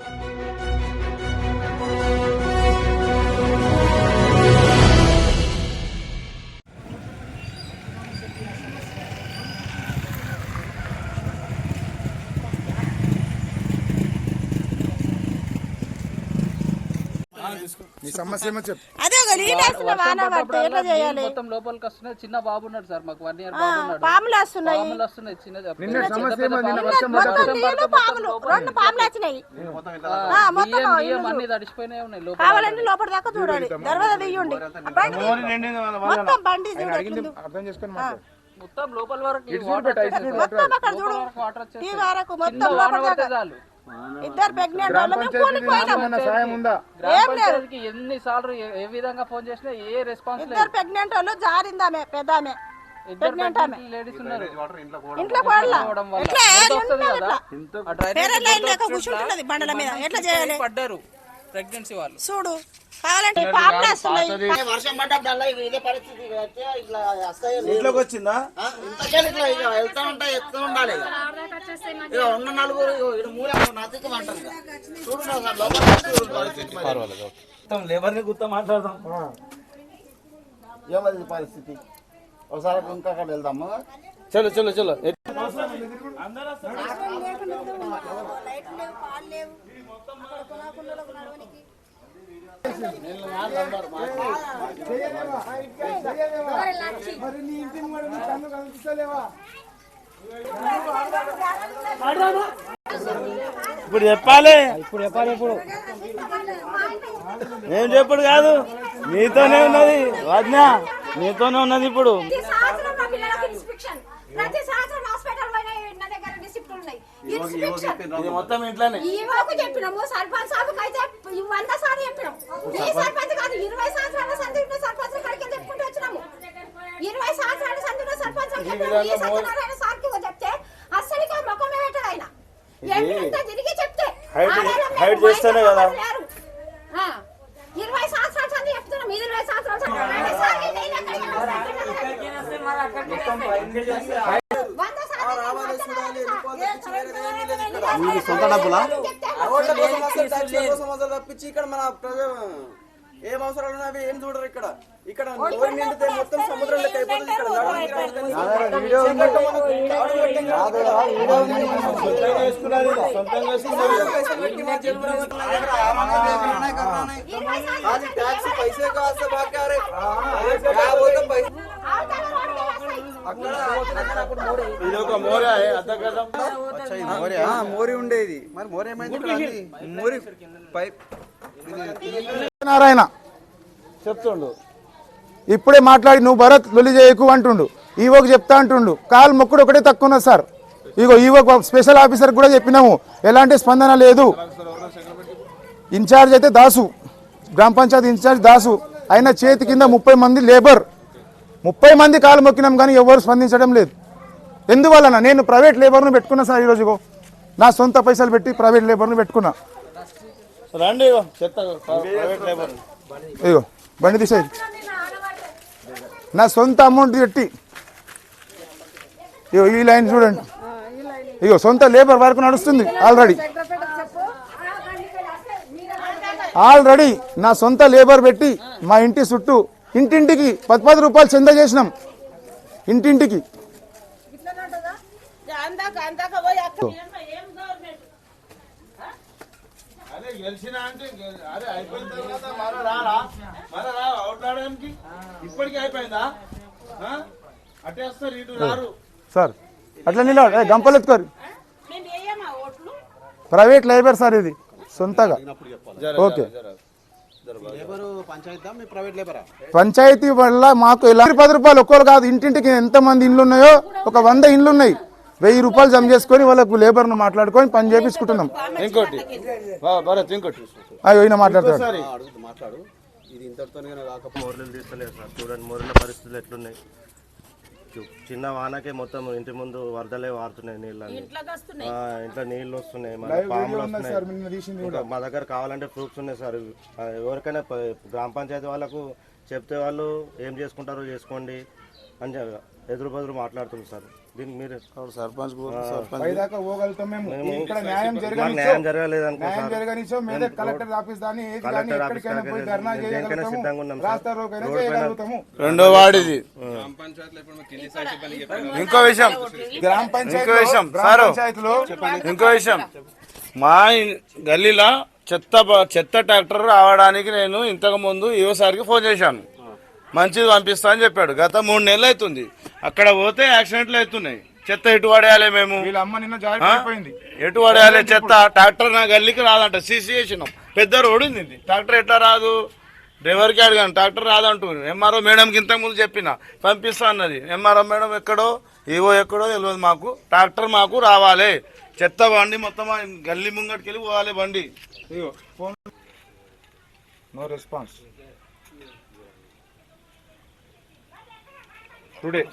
Thank you నీ సమస్య ఏమో చెప్పు. అదే ఒక నీళ్ళు వేస్తున్న వాన పడితే ఎట్లా చేయాలి. మొత్తం లోపలికి వస్తున్నాయి. చిన్న బాబు ఉన్నాడు సార్ మాకు వన్ ఇయర్ బాబు ఉన్నాడు. పాములు వస్తున్నాయి. పాములు వస్తున్నాయి చిన్న నిన్న సమస్య ఏమో నిన్న వర్షం మొత్తం నీళ్ళు పాములు. రెండు పాములు వచ్చినాయి. ఆ, మొత్తం బియ్యం అన్ని తడిచిపోయినాయి ఉన్నాయి లోపల. కావాలంటే లోపల దాకా చూడాలి. దర్వాజా తీయండి. ఆ బండి మొత్తం బండి చూడండి అర్థం చేసుకొని మాట్లాడు. మొత్తం లోపల వరకు చూడు ఇటు చూడు. మొత్తం అక్కడ చూడు. వాటర్ వచ్చేసి ఈ వరకు చిన్న మొత్తం వాన లోపల పడితే దాకా. చాలు. ఇద్దరు ప్రెగ్నెంట్ వాళ్ళు ఎన్ని సార్లు ఏ- విధంగా ఫోన్ చేసినా ఏ రెస్పాన్స్ లేదు. ఇద్దరు ప్రెగ్నెంట్ వాళ్ళు జారిందామె పెద్ద ఆమె ఇద్దరు ప్రెగ్నెంట్ ఆమె. లేడీస్ ఉన్నారు. ఇంట్లో కోడల పోవడం వల్ల. ఎట్లా బురద వస్తది ఎట్లా కదా. ఆ డ్రైనేజ్ వేరే లైన్ లేక కూర్చుంటున్నది బండల మీద. ఎట్లా చేయాలి? పడ్డారు. ప్రెగ్నెన్సీ వాళ్ళు. చూడు కావాలంటే పాములు వస్తున్నాయి వర్షం పడ్డప్పుడల్లా ఇవి ఇదే పరిస్థితి ఇట్లా వస్తాయి ఇంట్లోకి వచ్చిందా? ఇట్లా ఇక వెళ్తా ఉంటా ఎత్తూ ఉండాలి ఇక. ఉన్న నలుగురు మూల నతికి అంటారు ఇక. చూడు నా సార్ లోపల చూడు. పరిస్థితి మరి. మొత్తం లేబర్ని గుర్తు మాట్లాడదాం. ఏమది పరిస్థితి? ఒకసారి ఇంకా అక్కడ వెళ్దాము? చలో చలో చలో. ఇప్పుడు చెప్పాలి. ఇప్పుడు చెప్పాలి ఇప్పుడు. ఏం చెప్పుడు కాదు? నీతోనే ఉన్నది. వజ్ఞ నీతోనే ఉన్నది ఇప్పుడు. ఇది మొత్తం ఇంట్లోనే. ఈ వరకు చెప్పినాము సర్పంచ్ సాబుకి అయితే వంద సార్లు చెప్పినాం. ఈ సర్పంచ్. కాదు ఇరవై సంవత్సరాల సందిగ్ధ సర్పంచ్ కాడికి చెప్పుకుంటూ వచ్చినాము. ఇరవై సంవత్సరాల సందిగ్ధ సర్పంచ్. ఈ సత్యనారాయణ సార్కి చెప్తే అస్సలుగా ముఖమే పెట్టాడు ఆయన. తిరిగి చెప్తే హైట్- చేస్తేనే కదా. ఇరవై సంవత్సరాల సంది చెప్తున్నాం ఇరవై సంవత్సరాల సార్లు నేను ఎక్కడికి వంద సార్లు సొంత డబ్బులా రోడ్ల కోసం అసలు ట్యాక్సీల కోసం అసలు తప్పించి ఇక్కడ మన ప్రజ ఏం అవసరాలు ఉన్నవి ఏం చూడరు ఇక్కడ ఇక్కడ నోరు నిండితే మొత్తం సముద్రం లెక్క అయిపోతుంది ఇక్కడ నడవడానికి రావడానికి చీకట్లో మనకు తాడు కొట్టింది సొంతంగా చేసుకున్నది పైసలు పెట్టి మా జేబులో आज टैक्सी पैसे का से बाकी आ रहे ఇది ఒక మోరే ఉండేది. మరి మోరీ? Mori pipe Narayana. చెప్తుండు. ఇప్పుడే మాట్లాడి నువ్వు భరత్ లొలి చేయకు అంటుండు. ఈవోకి చెప్తా అంటుండు. కాలు మొక్కుడు ఒకటే తక్కువ ఉన్నది సార్. ఇగో ఈవో స్పెషల్ ఆఫీసర్ కూడా చెప్పినాము. ఎలాంటి స్పందన లేదు. ఇన్ఛార్జ్ అయితే దాసు. గ్రామ పంచాయతీ ఇన్ఛార్జ్ దాసు. ఆయన చేతి కింద ముప్పై మంది లేబర్. ముప్పై మంది కాలు మొక్కినాం కానీ ఎవరు స్పందించడం లేదు. ఎందువలన? నేను ప్రైవేట్ లేబర్ను పెట్టుకున్నా సార్ ఈరోజు నా సొంత పైసలు పెట్టి ప్రైవేట్ లేబర్ను పెట్టుకున్నా. రండి ఇగో బండి తీసేది నా సొంత అమౌంట్ పెట్టి. ఇగో ఈ లైన్ చూడండి. ఇగో సొంత లేబర్ వరకు నడుస్తుంది ఆల్రెడీ ఆల్రెడీ నా సొంత లేబర్ పెట్టి మా ఇంటి చుట్టూ ఇంటింటికి పది పది రూపాయలు చందా చేసినాం. ఇంటింటికి. అదే గెలిచిన అంటే అరే అయిపోయిన తర్వాత మన రారా? మన రా అవుట్లాడడానికి ఇప్పటికి అయిపోయిందా? ఆ? అటే వస్తారు ఇటు రారు. సార్ అట్లా నిలబడి. గంపలు ఎత్తుకోరు. ప్రైవేట్ లేబర్ సార్ ఇది సొంతగా. ఓకే. లేబరు పంచాయతీ మీ ప్రైవేట్ లేబరా? పంచాయతీ వల్ల మాకు ఎలాంటి పది రూపాయలు ఒక్కరు కాదు. ఇంటింటికి ఎంత మంది ఇండ్లు ఉన్నాయో ఒక వంద ఇండ్లు ఉన్నాయి వెయ్యి రూపాయలు జమ చేసుకొని వాళ్ళకు లేబర్ను మాట్లాడుకొని పని చేపించుకుంటున్నాం. ఇంకోటి. భరత్ ఇంకోటి. ఈయన మాట్లాడతాడు. సరే అడుగుతూ మాట్లాడు. ఇది ఇంతటితోనే కాకపోతే మోర్లు తీస్తలేదు సార్. చూడండి మోర్ల పరిస్థితులు ఎట్లున్నాయి? చిన్న వానకే మొత్తం ఇంటి ముందు వరదలే వారుతున్నాయి నీళ్ళని ఆ, ఇంట్లో నీళ్ళు వస్తున్నాయి మన పాములు వస్తున్నాయి. మా దగ్గర కావాలంటే ప్రూఫ్స్ ఉన్నాయి సార్. ఎవరికైనా గ్రామ పంచాయతీ వాళ్ళకు చెప్తే వాళ్ళు ఏం చేసుకుంటారో చేసుకోండి. అని ఎదురు బదురు మాట్లాడుతుంది సార్. దీనికి మీరు. సర్పంచ్ పైదాకా పోగలుగుతాం మేము. మేము- ఇక్కడ న్యాయం జరగలేదు న్యాయం మీద కలెక్టర్ ఆఫీస్ ఏది కానీ ఎక్కడికైనా పోయి ధర్నా చేయగలుగుతాము. రాస్తా రోకైనా రోడ్ చేయగలుగుతాము. ఇది ఇంకో విషయం. గ్రామ ఇంకో పంచాయతీ విషయం. గ్రామ సారు పంచాయతీలో ఇంకో విషయం. మా గల్లీలో చెత్త చెత్త ట్రాక్టర్ రావడానికి నేను ఇంతకు ముందు యువసారికి ఫోన్ చేశాను. మంచిది పంపిస్తా అని చెప్పాడు. గత మూడు నెలలు అవుతుంది. అక్కడ పోతే యాక్సిడెంట్లు అవుతున్నాయి. చెత్త ఎటు పడేయాలి మేము? ఎటు పడేయాలి చెత్త? ట్రాక్టర్ నా గల్లీకి రాదంట. సీసీ పెద్ద రోడ్ ఉంది. ట్రాక్టర్ ఎట్లా రాదు? డ్రైవర్కి అడిగాను. ట్రాక్టర్ రాదంటుంది ఎంఆర్ఓ మేడంకి ఇంతకు ముందు చెప్పిన. పంపిస్తా అన్నది. ఎంఆర్ఓ మేడం ఎక్కడో? ఏవో ఎక్కడో తెలియదు మాకు. ట్రాక్టర్ మాకు రావాలి. చెత్త బండి మొత్తం గల్లీ ముంగటికి వెళ్ళి పోవాలి బండి. No response. today